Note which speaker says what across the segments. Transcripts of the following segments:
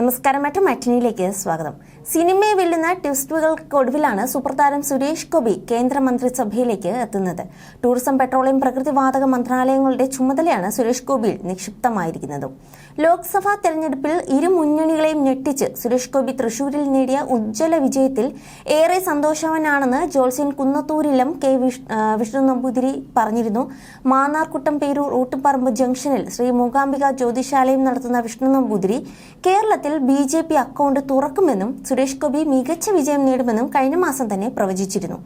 Speaker 1: നമസ്കാരം. മറ്റു മറ്റിനിയിലേക്ക് സ്വാഗതം. സിനിമയെ വെല്ലുന്ന ട്വിസ്റ്റുകൾക്കൊടുവിലാണ് സൂപ്പർതാരം സുരേഷ് ഗോപി കേന്ദ്രമന്ത്രിസഭയിലേക്ക് എത്തുന്നത്. ടൂറിസം പെട്രോളിയം പ്രകൃതിവാതക മന്ത്രാലയങ്ങളുടെ ചുമതലയാണ് സുരേഷ് ഗോപിയിൽ നിക്ഷിപ്തമായിരിക്കുന്നത്. ലോക്സഭാ തെരഞ്ഞെടുപ്പിൽ ഇരു മുന്നണികളെയും ഞെട്ടിച്ച് സുരേഷ് ഗോപി തൃശൂരിൽ നേടിയ ഉജ്ജ്വല വിജയത്തിൽ ഏറെ സന്തോഷവാനാണെന്ന് ജോൾസ്യൻ കുന്നത്തൂരിലും കെ വിഷ്- വിഷ്ണു നമ്പൂതിരി പറഞ്ഞിരുന്നു. മാന്നാർകുട്ടം പേരൂർ ഊട്ടുപറമ്പ് ജംഗ്ഷനിൽ ശ്രീ മൂകാംബിക ജ്യോതിശാലയം നടത്തുന്ന വിഷ്ണു നമ്പൂതിരി കേരളത്തിൽ ബി ജെ പി അക്കൗണ്ട് തുറക്കുമെന്നും സുരേഷ് ഗോപി മികച്ച വിജയം നേടുമെന്നും കഴിഞ്ഞ മാസം തന്നെ പ്രവചിച്ചിരുന്നു.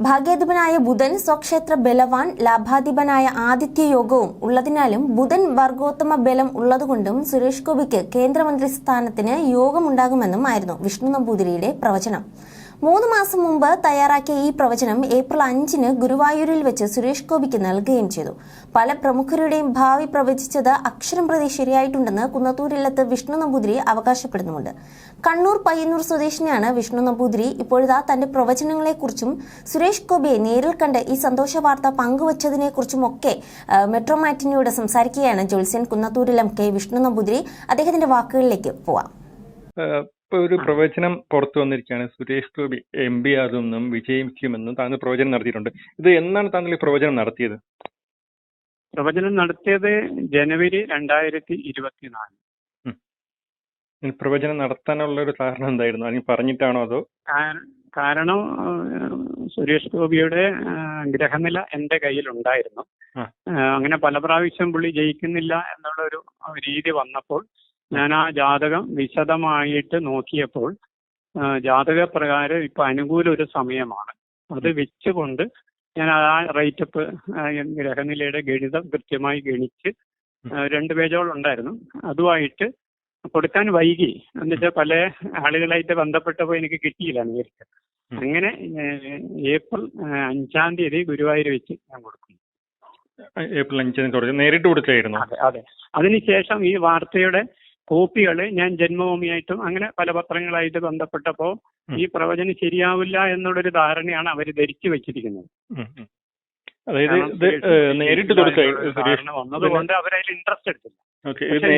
Speaker 1: ഭാഗ്യാധിപനായ ബുധൻ സ്വക്ഷേത്ര ബലവാൻ ലാഭാധിപനായ ആദിത്യ യോഗവും ഉള്ളതിനാലും ബുധൻ വർഗോത്തമ ബലം ഉള്ളതുകൊണ്ടും സുരേഷ് ഗോപിക്ക് കേന്ദ്രമന്ത്രി സ്ഥാനത്തിന് യോഗമുണ്ടാകുമെന്നും ആയിരുന്നു വിഷ്ണു നമ്പൂതിരിയുടെ പ്രവചനം. മൂന്ന് മാസം മുമ്പ് തയ്യാറാക്കിയ ഈ പ്രവചനം ഏപ്രിൽ അഞ്ചിന് ഗുരുവായൂരിൽ വെച്ച് സുരേഷ് ഗോപിക്ക് നൽകുകയും ചെയ്തു. പല പ്രമുഖരുടെയും ഭാവി പ്രവചിച്ചത് അക്ഷരം പ്രതി ശരിയായിട്ടുണ്ടെന്ന് കുന്നത്തൂരിലത്ത് വിഷ്ണു നമ്പൂതിരി അവകാശപ്പെടുന്നുമുണ്ട്. കണ്ണൂർ പയ്യന്നൂർ സ്വദേശിനിയാണ് വിഷ്ണു നമ്പൂതിരി. ഇപ്പോഴിതാ തന്റെ പ്രവചനങ്ങളെക്കുറിച്ചും സുരേഷ് ഗോപിയെ നേരിൽ കണ്ട് ഈ സന്തോഷ വാർത്ത പങ്കുവച്ചതിനെക്കുറിച്ചുമൊക്കെ മെട്രോ മാറ്റിനിയോട് സംസാരിക്കുകയാണ് ജോത്സ്യൻ കുന്നത്തൂരിലം കെ വിഷ്ണു നമ്പൂതിരി. അദ്ദേഹത്തിന്റെ വാക്കുകളിലേക്ക് പോവാം.
Speaker 2: ഇപ്പൊ ഒരു പ്രവചനം പുറത്തു വന്നിരിക്കുകയാണ്. സുരേഷ് ഗോപി എം പി ആകുമെന്നും വിജയിക്കുമെന്നും താങ്കൾ പ്രവചനം നടത്തിയിട്ടുണ്ട്. ഇത് എന്നാണ് താങ്കൾ ഈ പ്രവചനം നടത്തിയത്?
Speaker 3: പ്രവചനം നടത്തിയത് ജനുവരി രണ്ടായിരത്തി ഇരുപത്തിനാല്
Speaker 2: പ്രവചനം നടത്താനുള്ള ഒരു കാരണം എന്തായിരുന്നു? അല്ലെങ്കിൽ പറഞ്ഞിട്ടാണോ അതോ?
Speaker 3: കാരണം സുരേഷ് ഗോപിയുടെ ഗ്രഹനില എന്റെ കയ്യിലുണ്ടായിരുന്നു. അങ്ങനെ പല പ്രാവശ്യം പുള്ളി ജയിക്കുന്നില്ല എന്നുള്ള ഒരു രീതി വന്നപ്പോൾ ഞാൻ ആ ജാതകം വിശദമായിട്ട് നോക്കിയപ്പോൾ ജാതക ജാതകപ്രകാരം ഇപ്പൊ അനുകൂല ഒരു സമയമാണ്. അത് വെച്ചുകൊണ്ട് ഞാൻ ആ റേറ്റപ്പ് ഗ്രഹനിലയുടെ ഗണിതം കൃത്യമായി ഗണിച്ച് രണ്ട് പേജോളം ഉണ്ടായിരുന്നു. അതുമായിട്ട് കൊടുക്കാൻ വൈകി. എന്നുവെച്ചാൽ പല ആളുകളായിട്ട് ബന്ധപ്പെട്ടപ്പോൾ എനിക്ക് കിട്ടിയില്ല നേരിട്ട്. അങ്ങനെ ഏപ്രിൽ അഞ്ചാം തീയതി ഗുരുവായൂർ വെച്ച് ഞാൻ കൊടുക്കും
Speaker 2: ഏപ്രിൽ അഞ്ചാം തീയതി നേരിട്ട് കൊടുക്കായിരുന്നു
Speaker 3: അതെ അതെ. അതിനുശേഷം ഈ വാർത്തയുടെ കോപ്പികൾ ഞാൻ ജന്മഭൂമിയായിട്ടും അങ്ങനെ പല പത്രങ്ങളായിട്ട് ബന്ധപ്പെട്ടപ്പോൾ ഈ പ്രവചനം ശരിയാവില്ല എന്നുള്ളൊരു ധാരണയാണ് അവർ ധരിച്ചു വെച്ചിരിക്കുന്നത്.
Speaker 2: അതായത് നേരിട്ട്
Speaker 3: വന്നതുകൊണ്ട് അവരതിൽ ഇൻട്രസ്റ്റ് എടുത്തില്ല.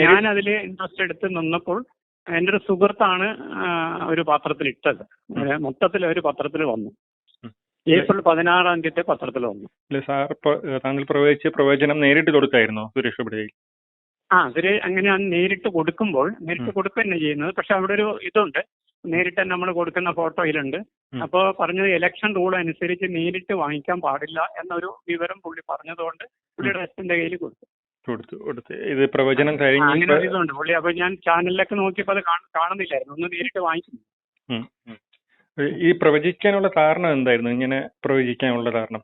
Speaker 3: ഞാൻ അതിൽ ഇൻട്രസ്റ്റ് എടുത്ത് നിന്നപ്പോൾ എന്റെ ഒരു സുഹൃത്താണ് ഒരു പത്രത്തിൽ ഇട്ടത് മൊത്തത്തിൽ ഒരു പത്രത്തിൽ വന്നു. ഏപ്രിൽ പതിനാറാം തീയതി പത്രത്തിൽ വന്നു.
Speaker 2: അല്ല സാർ താങ്കൾ പ്രവചിച്ച പ്രവചനം നേരിട്ട് കൊടുക്കായിരുന്നോ സുരേഷ് ഗോപി
Speaker 3: ആ അവർ അങ്ങനെ നേരിട്ട് കൊടുക്കുമ്പോൾ നേരിട്ട്. കൊടുക്കുക തന്നെ ചെയ്യുന്നത്. പക്ഷെ അവിടെ ഒരു ഇതുണ്ട്. നേരിട്ട് നമ്മൾ കൊടുക്കുന്ന ഫോട്ടോയിലുണ്ട്. അപ്പോൾ പറഞ്ഞത് ഇലക്ഷൻ റൂൾ അനുസരിച്ച് നേരിട്ട് വാങ്ങിക്കാൻ പാടില്ല എന്നൊരു വിവരം പുള്ളി പറഞ്ഞതുകൊണ്ട് പുള്ളിയുടെ അച്ഛന്റെ കയ്യിൽ കൊടുത്തു.
Speaker 2: കൊടുത്തു കൊടുത്ത്. ഇത് പ്രവചനം കഴിഞ്ഞു
Speaker 3: അങ്ങനെ ഇതുണ്ട് പുള്ളി. അപ്പൊ ഞാൻ ചാനലിലൊക്കെ നോക്കിയപ്പോൾ അത് കാണ- കാണുന്നില്ലായിരുന്നു. ഒന്ന് നേരിട്ട് വാങ്ങിക്കുന്നു.
Speaker 2: ഈ പ്രവചിക്കാനുള്ള കാരണം എന്തായിരുന്നു? ഇങ്ങനെ പ്രവചിക്കാനുള്ള കാരണം?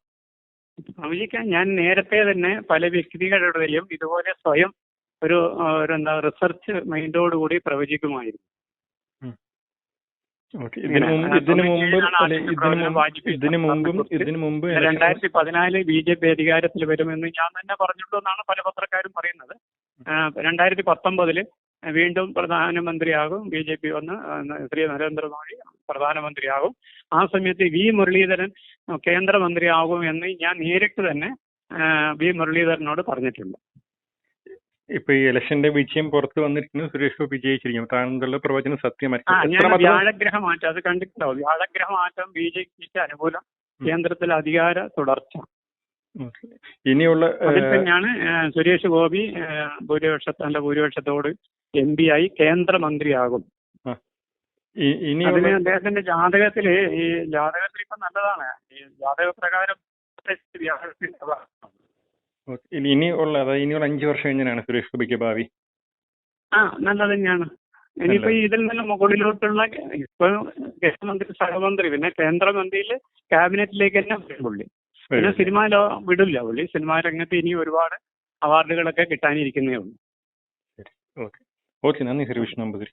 Speaker 3: പ്രവചിക്കാൻ ഞാൻ നേരത്തെ തന്നെ പല വ്യക്തികളുടെയും ഇതുപോലെ സ്വയം ഒരു എന്താ റിസർച്ച്
Speaker 2: മൈൻഡോട് കൂടി പ്രവചിക്കുമായിരുന്നു.
Speaker 3: രണ്ടായിരത്തി പതിനാല് ബി ജെ പി അധികാരത്തിൽ വരുമെന്ന് ഞാൻ തന്നെ പറഞ്ഞിട്ടുള്ളൂ എന്നാണ് പല പത്രക്കാരും പറയുന്നത്. രണ്ടായിരത്തി പത്തൊമ്പതിൽ വീണ്ടും പ്രധാനമന്ത്രിയാകും ബി ജെ പി വന്ന് ശ്രീ നരേന്ദ്രമോദി പ്രധാനമന്ത്രിയാകും. ആ സമയത്ത് വി മുരളീധരൻ കേന്ദ്രമന്ത്രിയാകും എന്ന് ഞാൻ നേരിട്ട് തന്നെ വി മുരളീധരനോട് പറഞ്ഞിട്ടുണ്ട്.
Speaker 2: ഇപ്പൊ ഈ ഇലക്ഷന്റെ വിജയം പുറത്തു വന്നിരിക്കുന്നു സുരേഷ് ഗോപി ജയിച്ചിരിക്കും താങ്കളുടെ പ്രവചനം
Speaker 3: സത്യമായി
Speaker 2: സത്യമായിരിക്കും
Speaker 3: വ്യാഴഗ്രഹ മാറ്റം അത് കണ്ടിട്ടുണ്ടോ വ്യാഴഗ്രഹ മാറ്റം ബി ജെ പിക്ക് അനുകൂലം. കേന്ദ്രത്തിൽ അധികാര തുടർച്ച.
Speaker 2: ഇനിയുള്ള
Speaker 3: അതിൽ തന്നെയാണ് സുരേഷ് ഗോപി ഭൂരിപക്ഷ തന്റെ ഭൂരിപക്ഷത്തോട് എം പി ആയി കേന്ദ്രമന്ത്രിയാകും.
Speaker 2: ഇനി
Speaker 3: അതിന് അദ്ദേഹത്തിന്റെ ജാതകത്തിൽ ഈ ജാതകത്തിൽ ഇപ്പൊ നല്ലതാണ്. ഈ ജാതക പ്രകാരം.
Speaker 2: ഓക്കേ. ഇനി ഇനിയുള്ള അതായത് ഇനിയുള്ള അഞ്ചു വർഷം കഴിഞ്ഞാണ് സുരേഷ് ഗോപിക്ക് ഭാവി?
Speaker 3: ആ നല്ലത് തന്നെയാണ്. ഇനിയിപ്പോ ഇതിൽ നിന്ന് മുകളിലോട്ടുള്ള ഇപ്പൊ കേന്ദ്രമന്ത്രി സഹമന്ത്രി പിന്നെ കേന്ദ്രമന്ത്രിയിൽ ക്യാബിനറ്റിലേക്ക് തന്നെ വരും പുള്ളി. പിന്നെ. സിനിമ ലോ വിടില്ല പുള്ളി. സിനിമാ രംഗത്ത് ഇനി ഒരുപാട് അവാർഡുകളൊക്കെ കിട്ടാനിരിക്കുന്നേ ഉള്ളൂ.
Speaker 2: ഓക്കെ. ഓക്കെ നന്ദി ശ്രീ വിഷ്ണു നമ്പൂതിരി.